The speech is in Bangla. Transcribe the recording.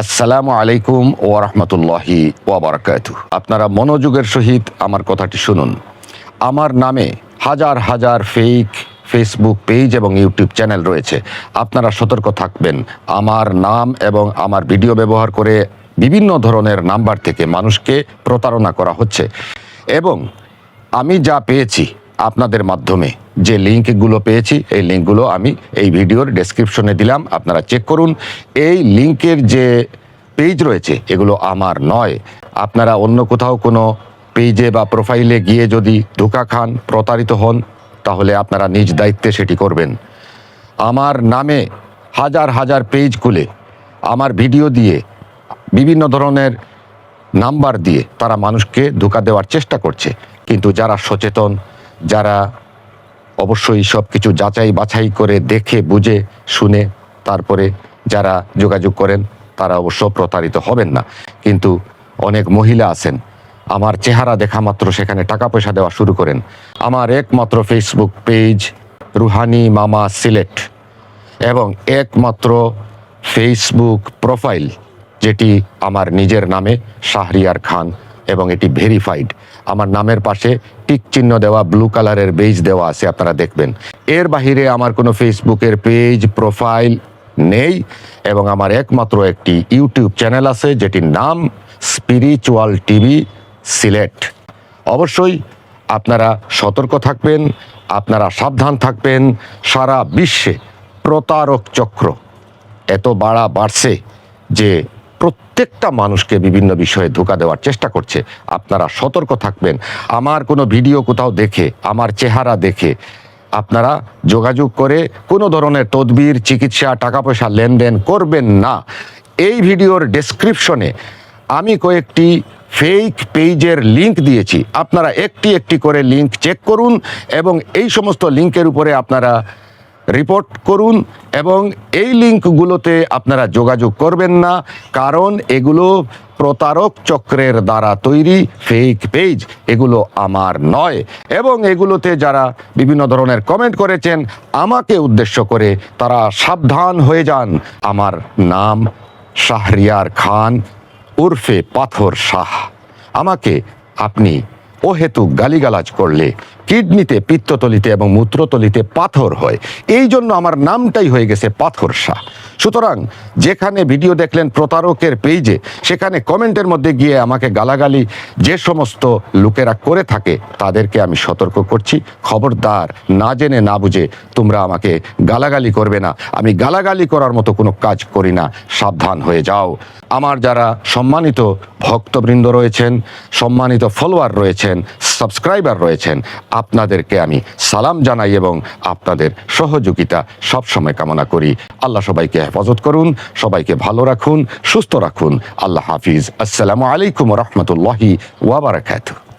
আসসালামু আলাইকুম ও রহমতুল্লাহি ওবরাকাত আপনারা মনোযোগের সহিত আমার কথাটি শুনুন। আমার নামে হাজার হাজার ফেক ফেসবুক পেজ এবং ইউটিউব চ্যানেল রয়েছে। আপনারা সতর্ক থাকবেন। আমার নাম এবং আমার ভিডিও ব্যবহার করে বিভিন্ন ধরনের নাম্বার থেকে মানুষকে প্রতারণা করা হচ্ছে। এবং আমি যা পেয়েছি আপনাদের মাধ্যমে যে লিঙ্কগুলো পেয়েছি, এই লিঙ্কগুলো আমি এই ভিডিওর ডেসক্রিপশনে দিলাম। আপনারা চেক করুন। এই লিঙ্কের যে পেজ রয়েছে, এগুলো আমার নয়। আপনারা অন্য কোথাও কোনো পেজে বা প্রোফাইলে গিয়ে যদি ধোকা খান, প্রতারিত হন, তাহলে আপনারা নিজ দায়িত্বে সেটি করবেন। আমার নামে হাজার হাজার পেজ খুলে, আমার ভিডিও দিয়ে, বিভিন্ন ধরনের নাম্বার দিয়ে তারা মানুষকে ধোকা দেওয়ার চেষ্টা করছে। কিন্তু যারা সচেতন, যারা অবশ্যই সব কিছু যাচাই বাছাই করে দেখে, বুঝে, শুনে তারপরে যারা যোগাযোগ করেন, তারা অবশ্য প্রতারিত হবেন না। কিন্তু অনেক মহিলা আছেন। আমার চেহারা দেখা মাত্র সেখানে টাকা পয়সা দেওয়া শুরু করেন। আমার একমাত্র ফেসবুক পেজ রুহানি মামা সিলেট এবং একমাত্র ফেসবুক প্রোফাইল যেটি আমার নিজের নামে শাহরিয়ার খান এবং এটি ভেরিফাইড আমার নামের পাশে টিক চিহ্ন দেওয়া ব্লু কালারের বেজ দেওয়া আছে, আপনারা দেখবেন। এর বাহিরে আমার কোনো ফেসবুকের পেজ প্রোফাইল নেই এবং আমার একমাত্র একটি ইউটিউব চ্যানেল আছে, যেটির নাম স্পিরিচুয়াল টিভি সিলেট অবশ্যই আপনারা সতর্ক থাকবেন, আপনারা সাবধান থাকবেন, সারা বিশ্বে প্রতারক চক্র এত বাড়া বাড়ছে যে প্রত্যেকটা মানুষকে বিভিন্ন বিষয়ে ধোকা দেওয়ার চেষ্টা করছে। আপনারা সতর্ক থাকবেন। আমার কোনো ভিডিও কোথাও দেখে, আমার চেহারা দেখে, আপনারা যোগাযোগ করে কোনো ধরনের তদবির, চিকিৎসা টাকা পয়সা লেনদেন করবেন না। এই ভিডিওর ডেসক্রিপশনে আমি কয়েকটি ফেক পেজের লিংক দিয়েছি। আপনারা একটি একটি করে লিংক চেক করুন এবং এই সমস্ত লিংকের উপরে আপনারা রিপোর্ট করুন এবং এই লিঙ্কগুলোতে আপনারা যোগাযোগ করবেন না, কারণ এগুলো প্রতারক চক্রের দ্বারা তৈরি ফেক পেজ এগুলো আমার নয়। এবং এগুলোতে যারা বিভিন্ন ধরনের কমেন্ট করেছেন, আমাকে উদ্দেশ্য করে তারা সাবধান হয়ে যান। আমার নাম শাহরিয়ার খান, উর্ফে পাথর শাহ। আমাকে আপনি অহেতুক গালিগালাজ করলে কিডনিতে, পিত্ততলিতে এবং মূত্রতলিতে পাথর হয়। এই জন্য আমার নামটাই হয়ে গেছে পাথর শাহ। সুতরাং যেখানে ভিডিও দেখলেন প্রতারকের পেজে, সেখানে কমেন্টের মধ্যে গিয়ে আমাকে গালাগালি যে সমস্ত লোকেরা করে থাকে, তাদেরকে আমি সতর্ক করছি। খবরদার, না জেনে, না বুঝে তোমরা আমাকে গালাগালি করবে না। আমি গালাগালি করার মতো কোনো কাজ করি না। সাবধান হয়ে যাও। আমার যারা সম্মানিত ভক্তবৃন্দ রয়েছেন, সম্মানিত ফলোয়ার রয়েছেন সাবস্ক্রাইবার রয়েছেন, আপনাদেরকে আমি সালাম জানাই এবং আপনাদের সহযোগিতা সবসময় কামনা করি। আল্লাহ সবাইকে হেফাজত করুন, সবাইকে ভালো রাখুন, সুস্থ রাখুন। আল্লাহ হাফিজ। আসসালামু আলাইকুম রহমতুল্লাহি ওয়াবারাকাতুহ